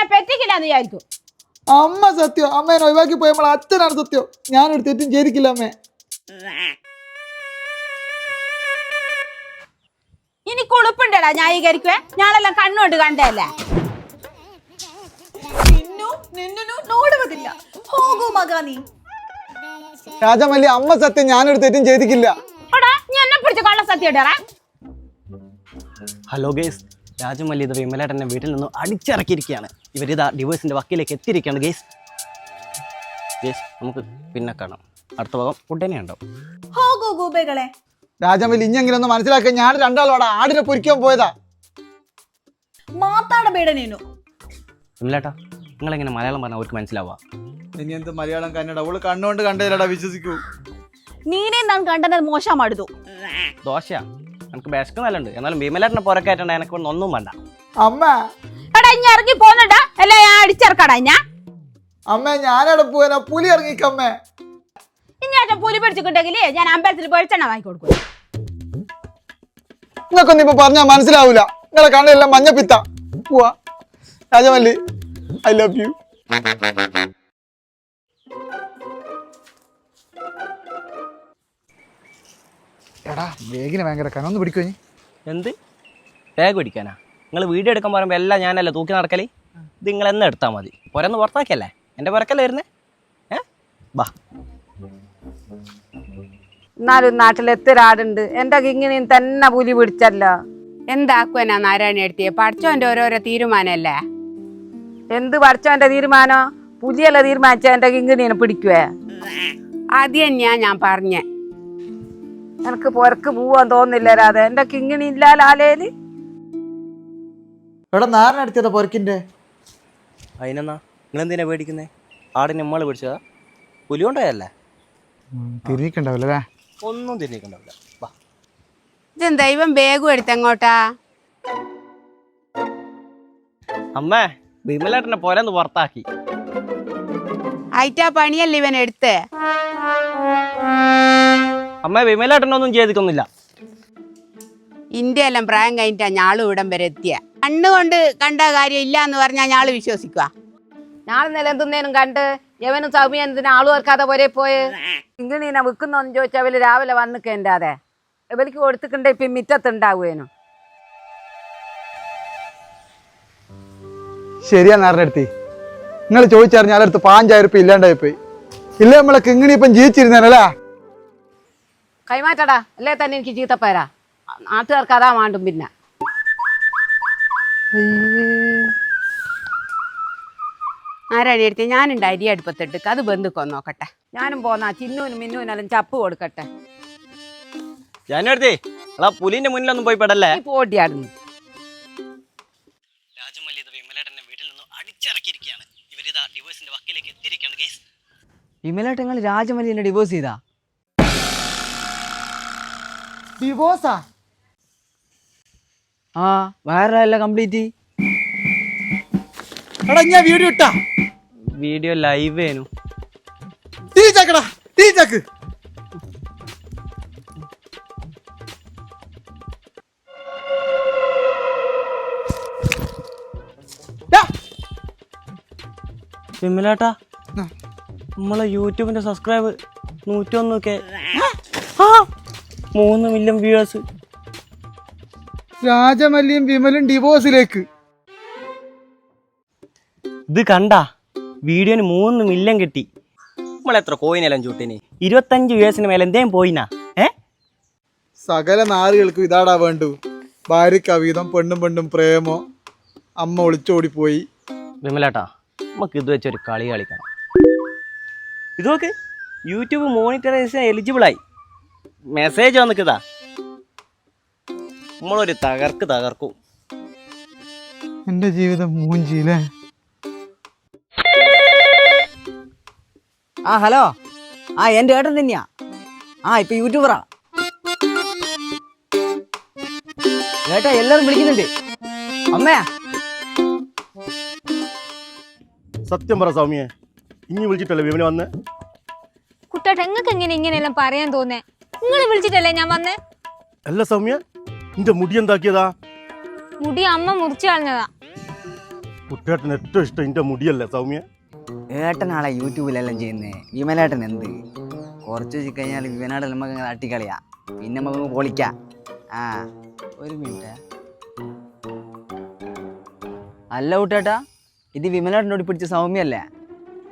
ഞാൻ പറ്റിക്കില്ലാന്ന് വിചാരിക്കും അമ്മ സത്യം അമ്മേനെ ഒഴിവാക്കി പോയ നമ്മളെ അച്ഛനാണ് സത്യം ഞാനൊരു തെറ്റും ചെയ്തിരിക്കില്ല അമ്മേ ഇനി കുളിപ്പുണ്ടടാ ന്യായീകരിക്കുവേ ഞാനെല്ലാം കണ്ണുകൊണ്ട് കണ്ടല്ലേ ನಿನ್ನು ನಿನ್ನನ್ನು ನೋಡುವುದಿಲ್ಲ ಹೋಗು ಮಗ ನೀ രാജമല്ലി അമ്മ സത്യം ഞാനൊരു തെറ്റും ചെയ്തിക്കില്ല എടാ നീ എന്നെ പിടിച്ച് കള്ള സത്യം ഇടറാ ഹലോ ഗേസ് രാജമല്ലി ഇത് വിമലേട്ടനെ വീട്ടിൽ നിന്ന് അടിച്ചിറക്കിയിരിക്കുകയാണ്. ഇവരിതാ ഡിവോഴ്സിന്റെ വക്കീലേക്ക് എത്തിയിരിക്കുകയാണ് ഗേസ് ഗേസ് നമുക്ക് പിന്നെ കാണാം. അടുത്ത ഭാഗം ഉടനെ ഉണ്ടാവും ഹോ രാജമല്ലി ഇഞ്ഞെങ്കിലും ഒന്ന് മനസ്സിലാക്കുക ഞാൻ രണ്ടാളോടെ ആടിനെ പൊരിക്കാൻ പോയതാ. മാത്താട പേടനേനു വിമലേട്ടാ നിങ്ങളെങ്ങനെ മലയാളം പറഞ്ഞാൽ അവർക്ക് മനസ്സിലാവുക ഇനി എന്ത് മലയാളം കന്നഡ? ഓൾ കണ്ണുകൊണ്ട് കണ്ടതിലടാ വിശ്വസിക്കൂ. നീനെ നാൻ കണ്ടത് മോശമാടുതു ദോശയാ? എനിക്ക് ബെസ്റ്റ് നല്ലുണ്ട്. എന്നാലും വിമലേട്ടനെ പുറക്കായിട്ടുണ്ട് എനിക്ക് ഒന്നും വേണ്ട. അമ്മ. എടാ ഇനി ഇറങ്ങി പോന്നടാ. അല്ല ഞാൻ അടിച്ചിറക്കടാ ഞാൻ അമ്മ ഞാനവിടെ പോയനാ പുലി ഇറങ്ങിക്കമ്മേ ഇനി അച്ഛൻ പുലി പിടിച്ചിട്ടുണ്ടെങ്കിൽ ഞാൻ അമ്പലത്തിൽ വെളിച്ചെണ്ണ വാങ്ങി കൊടുക്കും. നിങ്ങൾക്കൊന്നും ഇപ്പൊ പറഞ്ഞാ മനസ്സിലാവൂല. നിങ്ങളെ കണ്ണെല്ലാം മഞ്ഞപ്പിത്ത. പോവാ. രാജമല്ലി ഐ ലവ് യു എടാ വേഗിനെ ഭയങ്കര കനൊന്ന് പിടിക്കോ നീ എന്ത്? ബാഗ് പിടിക്കാനാ? നിങ്ങൾ വീഡിയോ എടുക്കാൻ പറയുമ്പോൾ എല്ലാം ഞാനല്ലേ തൂക്കി നടക്കലേ? ഇത് നിങ്ങൾ എന്നെ എടുത്താൽ മതി. പുരന്ന് പുറത്താക്കിയല്ലേ? എന്റെ പുറക്കല്ലേ വരുന്നേ? ഏ? ബാ. എന്നാലും നാട്ടിൽ എത്തിരാടുണ്ട് എന്റെ ഇങ്ങനെയും തന്നെ പുലി പിടിച്ചല്ലോ. എന്താക്കുവനാ നാരായണ എടുത്തിയെ? പഠിച്ചോന്റെ ഓരോരോ തീരുമാനല്ലേ? എന്ത് പഠിച്ചോന്റെ തീരുമാനോ? പുലിയല്ല തീരുമാനിച്ച എന്റെ കിങ്ങിനെ പിടിക്കുവേ? ആദ്യം ഞാൻ ഞാൻ പറഞ്ഞേ. എനിക്ക് പുറക്ക് പോവാൻ തോന്നില്ല രാധ. എന്റെ കിങ്ങിണി ഇല്ലാലാലേൽ എടാ നാരനടിച്ചതാ പൊരക്കിന്റെ. അതിനെന്നാ നിങ്ങൾ എന്തിനാ പേടിക്കുന്നേ? ആടിനെ നമ്മൾ പിടിച്ചതാ? പുലി കൊണ്ടോയല്ലേ തിരിക്കണ്ടാവില്ലേ ഒന്നും തിരിക്കണ്ടാവില്ല വാ. ഇതെന്താ ഇവൻ ബാഗും എടുത്തെങ്ങോട്ടാ? അമ്മേ വിമലേട്ടനെ പുറന്ന് പുറത്താക്കി. അയറ്റാ പണിയല്ലേ ഇവൻ എടുത്ത്? അമ്മ വിമലേട്ടനൊന്നും ചെയ്തിക്കൊന്നില്ല ഇന്ത്യ എല്ലാം പ്രായം കഴിഞ്ഞിട്ടാ ഞാളും ഇവിടം വരെ എത്തിയ. കണ്ണുകൊണ്ട് കണ്ട കാര്യം ഇല്ല എന്ന് പറഞ്ഞാൽ ഞാൾ വിശ്വസിക്കുക ഞാൻ നിലന്തുന്നേനും കണ്ട് യവനും സൗമ്യ എന്തിനാ ആളു ഓർക്കാതെ പോരെ പോയെ? ഇങ്ങനെ വിൽക്കുന്നോന്ന് ചോദിച്ചാൽ അവർ രാവിലെ വന്നിക്കേണ്ടാതെ ഇവർക്ക് കൊടുത്തിട്ടുണ്ട് ഇപ്പൊ മിറ്റത്തുണ്ടാവുകേനു. ശരിയാ നാരനടുത്തി നിങ്ങൾ ചോദിച്ചറിഞ്ഞ അടുത്ത് പാഞ്ചായിരം ഉറുപ്പ് ഇല്ലാണ്ടായി പോയി ഇല്ല നമ്മളെ കിങ്ങിണി ഇപ്പം ജീവിച്ചിരുന്നല്ലേ കൈമാറ്റടാ. അല്ലേ തന്നെ എനിക്ക് ചീത്തപ്പേരാ. നാട്ടുകാർക്ക് അതാ മാണ്ടും പിന്നെ. നാരായണ എടുത്തി? ഞാനുണ്ട് അരി അടുപ്പത്തിട്ട് അത് ബന്ധുക്കോ നോക്കട്ടെ. ഞാനും പോന്നാ. ചിന്നൂനും മിന്നൂനെല്ലാം ചപ്പ് കൊടുക്കട്ടെ. ഞാനെടുത്തേ? പുലിന്റെ മുന്നിലൊന്നും പോയി പെടല്ലേ? ഈ പോട്ടിയാടുന്നു രാജമല്ലി വിമലേട്ടനെ വീട്ടിൽ നിന്നും അടിച്ചിറക്കിയിരിക്കുകയാണ്. ഇവരിതാ ഡിവോഴ്സിന്റെ വക്കീലേക്ക് എത്തിയിരിക്കുകയാണ് രാജമല്ലിനെ ഡിവോഴ്സ് ചെയ്താ? ഡിവോഴ്സാ ആ? വേറെ കംപ്ലീറ്റ് എടാ ഞാൻ വീഡിയോ ഇട്ടാ. വീഡിയോ ലൈവ് ആയിരുന്നു ടീ ചാക്കടാ ടീ ചാക്ക് നമ്മളെ യൂട്യൂബിന്റെ സബ്സ്ക്രൈബ് നൂറ്റൊന്ന് കെ. മൂന്ന് മില്യൺ വ്യൂവേഴ്സ് രാജമല്ലിയും വിമലും ഡിവോഴ്സിലേക്ക് ഇത് കണ്ട? വീഡിയോന് മൂന്ന് മില്യൺ കിട്ടി. നമ്മളെത്ര കോയിനെല്ലാം ചൂട്ടിന്? ഇരുപത്തഞ്ച് വ്യൂവേഴ്സിന് മേലെ എന്തേം പോയിനാ? ഏ? സകല നാറുകൾക്കും ഇതാടാ വേണ്ടു. ഭാര്യ കവിതം പെണ്ണും പെണ്ണും പ്രേമോ. അമ്മ ഒളിച്ചോടിപ്പോയി. വിമലേട്ടാ നമുക്ക് ഇത് വെച്ചൊരു കളി കളിക്കണം. ഇതൊക്കെ നോക്ക്. യൂട്യൂബ് മോണിറ്ററൈസേഷൻ എലിജിബിൾ ആയി. മെസ്സേജ് വന്നിക്കതാ. നമ്മളൊരു തകർക്ക് തകർക്കും. എന്റെ ജീവിതം മൂഞ്ചിയില്ലേ? ആ ഹലോ. ആ എന്റെ ഏട്ടൻ തന്നെയാ. ആ ഇപ്പൊ യൂട്യൂബറാ. ഏട്ടാ എല്ലാരും വിളിക്കുന്നുണ്ട്. അമ്മേ. സത്യം പറ സൗമ്യെ. ഇനി വിളിച്ചിട്ടല്ലേ വിമല വന്ന്? കുട്ടേട്ട എങ്ങനെ ഇങ്ങനെയെല്ലാം പറയാൻ തോന്നേ? നിങ്ങൾ വിളിച്ചിട്ടല്ലേ ഞാൻ വന്നേ? അല്ല സൗമ്യ നിന്റെ മുടി എന്താക്കിയതാ? മുടി അമ്മ മുറിച്ചു കളഞ്ഞതാ. കുട്ടേട്ടൻ ഏറ്റവും ഇഷ്ടം നിന്റെ മുടിയല്ലേ സൗമ്യ? ഏട്ടനാളെ യൂട്യൂബിലെല്ലാം ചെയ്യുന്നേ. വിമലേട്ടൻ എന്ത്? കുറച്ച് വെച്ച് കഴിഞ്ഞാൽ വിമനാട് നമുക്ക് തട്ടിക്കളിയാ. പിന്നെ നമുക്ക് പൊളിക്ക. ആ ഒരു മിനിറ്റ്. അല്ല കുട്ടേട്ടാ ഇത് വിമലേട്ടനോട് പിടിച്ച സൗമ്യല്ലേ?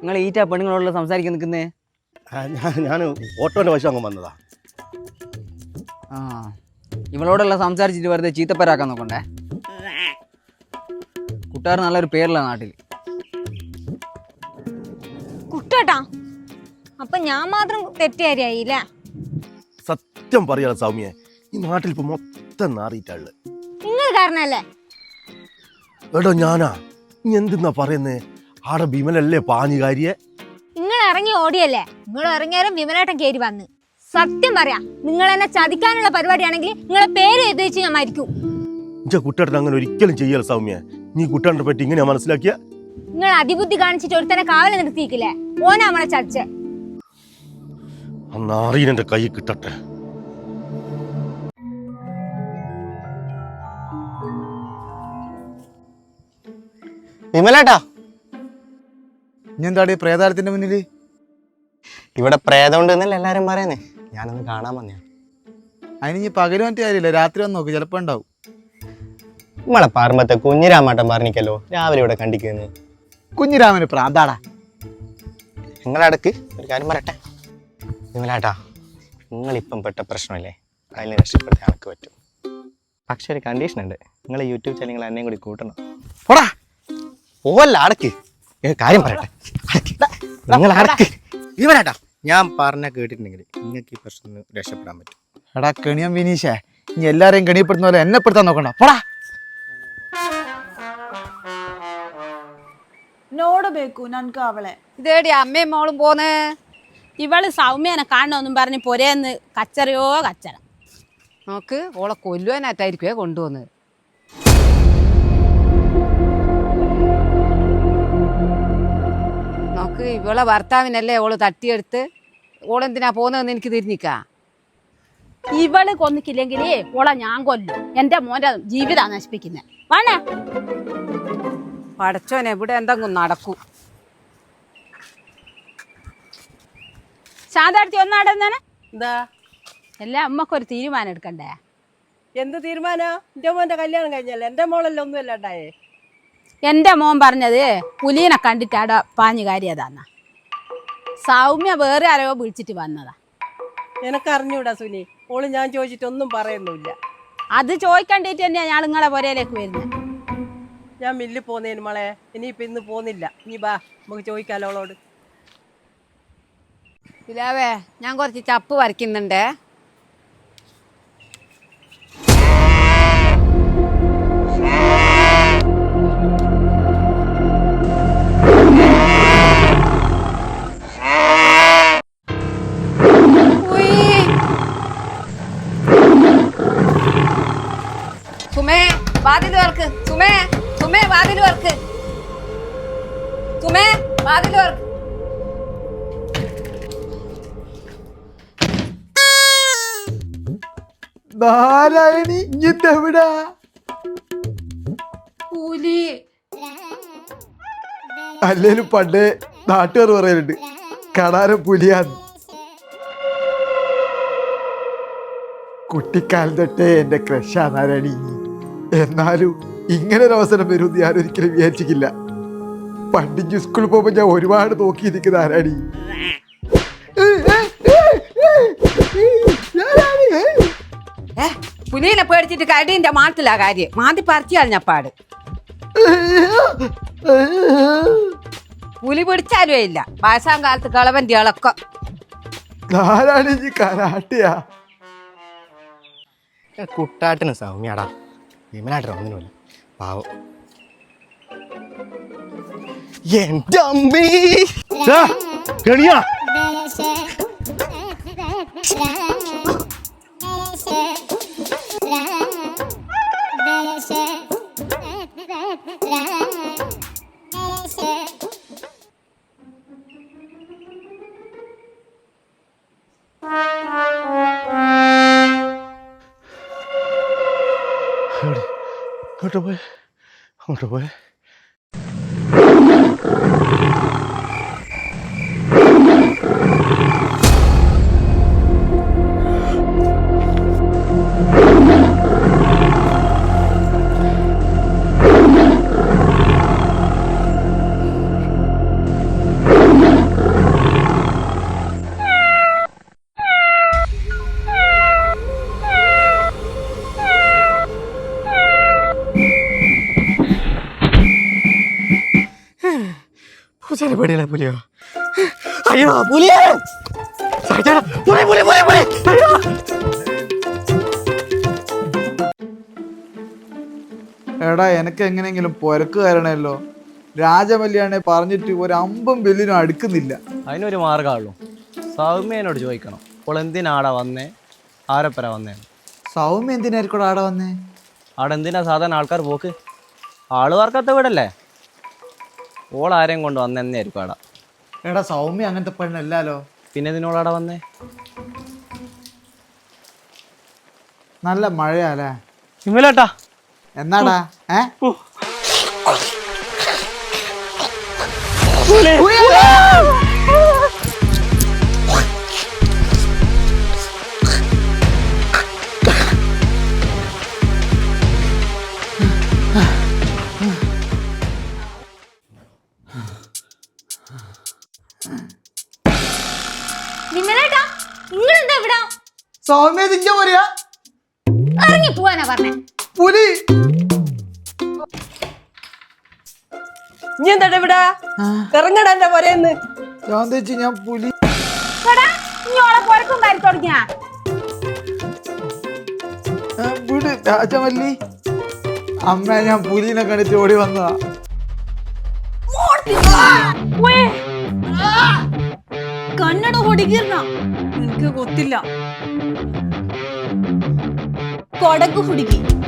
നിങ്ങൾ ഈറ്റാ പെണ്ണുങ്ങളോടുള്ള സംസാരിക്കാൻ നിൽക്കുന്നേ? ഞാൻ ഞാൻ ഓട്ടോന്റെ വശം അങ്ങ് വന്നതാ. ആ. ഇവളോടുള്ള സംസാരിച്ചിട്ട് വെറുതെ ചീത്തപ്പരാക്കാൻ നോക്കണ്ടേ? കുട്ടാർ നല്ലൊരു പേരുള്ള നാട്ടിൽ. കുട്ടാട്ടാ അപ്പൊ ഞാൻ മാത്രം തെറ്റുകാരിയായില്ല സത്യം പറയാ സൗമ്യ ഈ നാട്ടിൽ ഇപ്പൊ മൊത്തം നാറിയിട്ടാൾ നിങ്ങൾ കാരണല്ലേ? എടോ ഞാനാ നീ എന്തിന്നാ പറയുന്നേ? ആടെ ഭീമനല്ലേ പാഞ്ഞുകാരിയെ നിങ്ങൾ ഇറങ്ങി ഓടിയല്ലേ? നിങ്ങൾ ഇറങ്ങിയാലും വിമലേട്ടൻ കയറി വന്ന്. സത്യം പറയാ നിങ്ങൾ എന്നെ ചതിക്കാനുള്ള പരിപാടിയാണെങ്കിൽ നിങ്ങളെ പേര് എഴുതി വെച്ച് ഞാൻ മരിക്കും. ഇഞ്ച കുട്ടേട്ടൻ അങ്ങനെ ഒരിക്കലും ചെയ്യല സൗമ്യ. നീ കുട്ടേട്ടനെ പറ്റി ഇങ്ങനെ മനസ്സിലാക്കിയ? നിങ്ങൾ അതിബുദ്ധി കാണിച്ചിട്ട് ഒരുത്തനെ കാവലെ നിർത്തിയിക്കില്ലേ? ഓനാ നമ്മളെ ചതിച്ചേ. നാറീനെന്റെ കൈ കിട്ടട്ടെ. വിമലേട്ടാ. ഇനി എന്താടി പ്രേതാലത്തിന്റെ മുന്നിൽ ഇവിടെ പ്രേതം എന്നല്ലേ എല്ലാരും പറയുന്നേ? ഞാനൊന്ന് കാണാൻ വന്നേ അതിന് ഇനി പകൽ മറ്റേ കാര്യമില്ല. രാത്രി വന്ന് നോക്ക്. ചിലപ്പോ ഉണ്ടാവും. നമ്മളെ പറമ്പത്തെ കുഞ്ഞിരാമാട്ടം പറഞ്ഞിക്കല്ലോ രാവിലെ ഇവിടെ കണ്ടിക്കുന്നു കുഞ്ഞിരാമന് പ്രാന്താടാ നിങ്ങളടക്ക് ഒരു കാര്യം പറയട്ടെ? നിങ്ങളാട്ടാ നിങ്ങളിപ്പം പെട്ട പ്രശ്നമില്ലേ? അതിനെ രക്ഷപ്പെടുത്താൻ എനിക്ക് പറ്റും. പക്ഷെ ഒരു കണ്ടീഷൻ ഉണ്ട്. നിങ്ങൾ യൂട്യൂബ് ചാനൽ നിങ്ങൾ എന്നെയും കൂടി കൂട്ടണം. പോടാ. ഓല്ല അടക്ക് കാര്യം പറയട്ടെ. നിങ്ങൾ അടക്ക് വിമലേട്ടാ ഞാൻ പറഞ്ഞ കേട്ടിട്ടുണ്ടെങ്കിൽ നിങ്ങൾക്ക് ഈ പ്രശ്നം രക്ഷപ്പെടാൻ പറ്റും എടാ കെണിയം വിനീഷേ ഇനി എല്ലാരെയും കെണിയപ്പെടുന്ന പോലെ എന്നെ പെടുത്താൻ നോക്കണ്ട പോടാ ನೋಡಬೇಕು ನನ್ಗ ಅವಳೆ ഇതേടി അമ്മയും മോളും പോന്ന് ഇവള് സൗമ്യനെ കാണണമെന്നും പറഞ്ഞ് പൊരേന്ന് കച്ചറയോ കച്ചറ നോക്ക് ഓളെ കൊല്ലുവാനായിട്ടായിരിക്കുവേ കൊണ്ടുവന്നത് ഇവളെ ഭർത്താവിനല്ലേ ഓൾ തട്ടിയെടുത്ത്? ഓളെന്തിനാ പോകുന്നതെന്ന് എനിക്ക് തിരിഞ്ഞിക്കാ. ഇവൾ കൊന്നിക്കില്ലെങ്കിലേ ഓളെ ഞാൻ കൊല്ലും. എന്റെ മോന്റെ ജീവിതാ നശിപ്പിക്കുന്നത് വേണേ. പടച്ചോനെ എവിടെ എന്തെങ്കിലും നടക്കും. ശാന്താടത്തി ഒന്നാടുന്നാണ് എന്താ? എല്ലാം അമ്മക്കൊരു തീരുമാനം എടുക്കണ്ടേ? എന്ത് തീരുമാനോ? എന്റെ മോന്റെ കല്യാണം കഴിഞ്ഞല്ലേ? എന്റെ മോളല്ലേ ഒന്നുമല്ല ഉണ്ടായേ? എന്റെ മോൻ പറഞ്ഞത് പുലീനെ കണ്ടിട്ട് അവിടെ പാഞ്ഞു കാര്യതാന്ന. സൗമ്യ വേറെ ആരോ വിളിച്ചിട്ട് വന്നതാ. എനക്ക് അറിഞ്ഞൂടാ സുനി. ഓൾ ഞാൻ ചോദിച്ചിട്ടൊന്നും പറയുന്നില്ല അത് ചോദിക്കണ്ടിട്ട് തന്നെയാ ഞാൻ നിങ്ങളെ പുരയിലേക്ക് വരുന്നത്. ഞാൻ മില്ലിൽ പോന്നേന് മോളെ. ഇനിയിപ്പൊ ഇന്ന് പോന്നില്ല. ഇനി ബാ നമുക്ക് ചോദിക്കാലോ അവളോട് ഞാൻ കുറച്ച് ചപ്പ് വരയ്ക്കുന്നുണ്ടേ. വാതിൽ വർക്ക് സുമേ സുമേ വാതിൽ വർക്ക് സുമേ വാതിൽ വർക്ക് നാരായണി ഇഞ്ഞെവിടാ പുലി. അല്ലേലും പണ്ടേ നാട്ടുകാർ പറയലുണ്ട് കടാരം പുലിയാന്ന്. കുട്ടിക്കാലം തൊട്ടേ എന്റെ ക്രഷാ നാരായണി. എന്നാലും ഇങ്ങനെ ഒരു അവസരം വരും ഞാൻ ഒരിക്കലും വിചാരിച്ചിട്ടില്ല. പണ്ടിഞ്ഞ് സ്കൂളിൽ പോകുമ്പോൾ ഞാൻ ഒരുപാട് നോക്കി ആരാടി? പുലിനെ പേടിച്ചിട്ട് കടീന്റെ മാട്ടിലാ കാര്യം. മാന്തി പറിച്ചാൽ ഞാൻ പാട്. പുലി പിടിച്ചാലും ഇല്ല. വയസ്സാം കാലത്ത് കളവന്റെ ഇളക്കം. കരാട്ടിയാ? കുട്ടാട്ടിന് സൗമ്യാടാ. വിമലാട്ടിന് ഒന്നിനുമില്ല പാവം. എന്റെ അമ്മേ! കെണിയാ. എവിടെ? അങ്ങോട്ട് പോയെ അങ്ങോട്ട് പോയെ പൂച്ചേനെ പേടിയല്ലേ പുലിയോ? അയ്യോ പുലിയേ! സായിച്ചാ, പുലി പുലി പുലി പുലി അയ്യോ എടാ എനിക്ക് എങ്ങനെയെങ്കിലും പുരക്ക് കയറണല്ലോ രാജമല്യാണെ പറഞ്ഞിട്ട് ഒരു അമ്പും ബില്ലിനും അടുക്കുന്നില്ല. അതിനൊരു മാർഗമാണല്ലോ സൗമ്യനോട് ചോദിക്കണം. അപ്പോൾ എന്തിനാടാ വന്നേ? ആരപ്പര വന്നേ? സൗമ്യ എന്തിനായിരിക്കും ആടെ വന്നേ? അവിടെ എന്തിനാ സാധാരണ ആൾക്കാർ പോക്ക്? ആൾ വാർക്കാത്ത വീടല്ലേ? ഓൾ ആരെയും കൊണ്ട് വന്നെന്നേ ആയിരിക്കും ആടാ. എടാ സൗമ്യ അങ്ങനത്തെ പെണ്ണല്ലാലോ? പിന്നെ ഇതിനോടാടെ വന്നേ? നല്ല മഴയാലേ വിമലേട്ടാ എന്നാടാ? ഏ? സൗമ്യ തിഞ്ച പോലെയാ ഇറങ്ങി പോവാനാ പറഞ്ഞേ. പുലി. നീ എന്താ ഇറങ്ങടാ എന്റെ പോരെന്ന്. ഞാൻ തേച്ചി ഞാൻ പുലി. രാജമല്ലി. അമ്മ ഞാൻ പുലിനെ കണ്ടിട്ട് ഓടി വന്നതാ. കണ്ണട ഓടിക്കുന്ന എനിക്ക് കൊത്തില്ല. कोड़ हूड़ी